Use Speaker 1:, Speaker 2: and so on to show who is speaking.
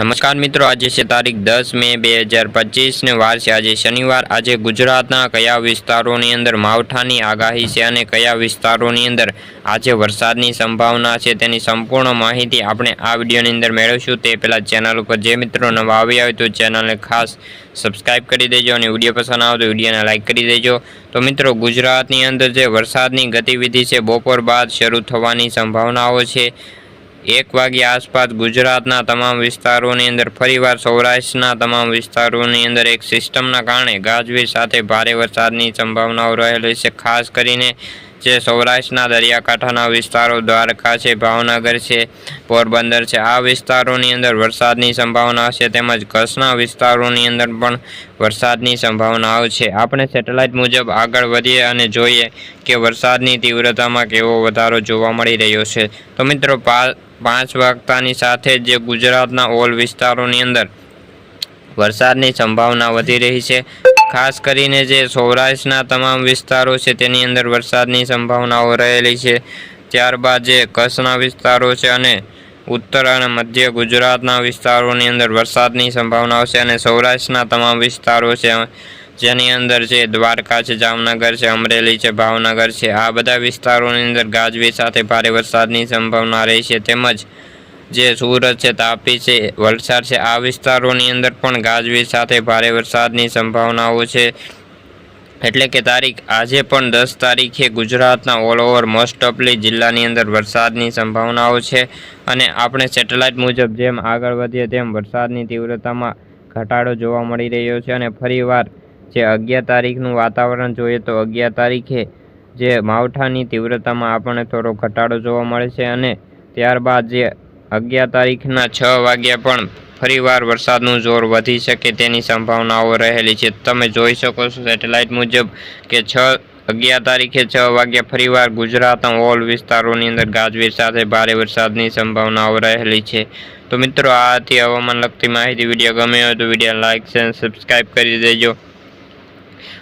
Speaker 1: નમસ્કાર મિત્રો, આજે છે તારીખ દસ મે બે હજાર પચીસને વાર છે. આજે શનિવાર, આજે ગુજરાતના કયા વિસ્તારોની અંદર માવઠાની આગાહી છે અને કયા વિસ્તારોની અંદર આજે વરસાદની સંભાવના છે તેની સંપૂર્ણ માહિતી આપણે આ વિડીયોની અંદર મેળવીશું. તે પહેલાં ચેનલ ઉપર જે મિત્રો નવા આવ્યા હોય તો ચેનલને ખાસ સબસ્ક્રાઇબ કરી દેજો અને વીડિયો પસંદ આવે તો વિડીયોને લાઇક કરી દેજો. તો મિત્રો, ગુજરાતની અંદર જે વરસાદની ગતિવિધિ છે, બપોર બાદ શરૂ થવાની સંભાવનાઓ છે. એક વાગ્યા આસપાસ ગુજરાતના તમામ વિસ્તારોની અંદર, ફરીવાર સૌરાષ્ટ્રના તમામ વિસ્તારોની અંદર એક સિસ્ટમના કારણે ગાજવીજ સાથે ભારે વરસાદની સંભાવનાઓ રહેલી છે. ખાસ કરીને જે સૌરાષ્ટ્રના દરિયાકાંઠાના વિસ્તારો, દ્વારકા છે, ભાવનગર છે, પોરબંદર છે, આ વિસ્તારોની અંદર વરસાદની સંભાવના છે તેમજ કચ્છના વિસ્તારોની અંદર પણ વરસાદની સંભાવનાઓ છે. આપણે સેટેલાઇટ મુજબ આગળ વધીએ અને જોઈએ કે વરસાદની તીવ્રતામાં કેવો વધારો જોવા મળી રહ્યો છે. તો મિત્રો, પા- પાંચ વાગતાની સાથે જ ગુજરાતના ઓલ વિસ્તારોની અંદર વરસાદની સંભાવના વધી રહી છે. ખાસ કરીને જે સૌરાષ્ટ્રના તમામ વિસ્તારો છે, તેની અંદર વરસાદની સંભાવનાઓ રહેલી છે. ત્યારબાદ જે કચ્છના વિસ્તારો છે અને ઉત્તર અને મધ્ય ગુજરાતના વિસ્તારોની અંદર વરસાદની સંભાવનાઓ છે અને સૌરાષ્ટ્રના તમામ વિસ્તારો છે. જેની અંદર છે, દ્વારકા છે, જામનગર છે, અમરેલી છે, ભાવનગર છે. આ બધા વિસ્તારોની અંદર ગાજવી સાથે ભારે વરસાદની સંભાવના રહેશે તેમજ જે સુરત છે, તાપી છે, વલસાડ છે, આ વિસ્તારોની અંદર પણ ગાજવીજ સાથે ભારે વરસાદની સંભાવનાઓ છે. એટલે કે તારીખ આજે પણ દસ તારીખે ગુજરાતના ઓલ ઓવર મોસ્ટ ઓફલી જિલ્લાની અંદર વરસાદની સંભાવનાઓ છે. અને આપણે સેટેલાઇટ મુજબ જેમ આગળ વધીએ, તેમ વરસાદની તીવ્રતામાં ઘટાડો જોવા મળી રહ્યો છે. અને ફરીવાર જે અગિયાર તારીખનું વાતાવરણ જોઈએ તો અગિયાર તારીખે જે માવઠાની તીવ્રતામાં આપણને થોડો ઘટાડો જોવા મળે છે અને ત્યારબાદ જે અગિયાર તારીખના છ વાગ્યા પણ ફરીવાર વરસાદનું જોર વધી શકે તેની સંભાવનાઓ રહેલી છે. તમે જોઈ શકો છો સેટેલાઇટ મુજબ કે છ, અગિયાર તારીખે છ વાગ્યા ફરીવાર ગુજરાતના ઓલ વિસ્તારોની અંદર ગાજવીજ સાથે ભારે વરસાદની સંભાવનાઓ રહેલી છે. તો મિત્રો, આ હતી હવામાન લગતી માહિતી. વીડિયો ગમે હોય તો વીડિયો લાઇક છે સબસ્ક્રાઈબ કરી દેજો.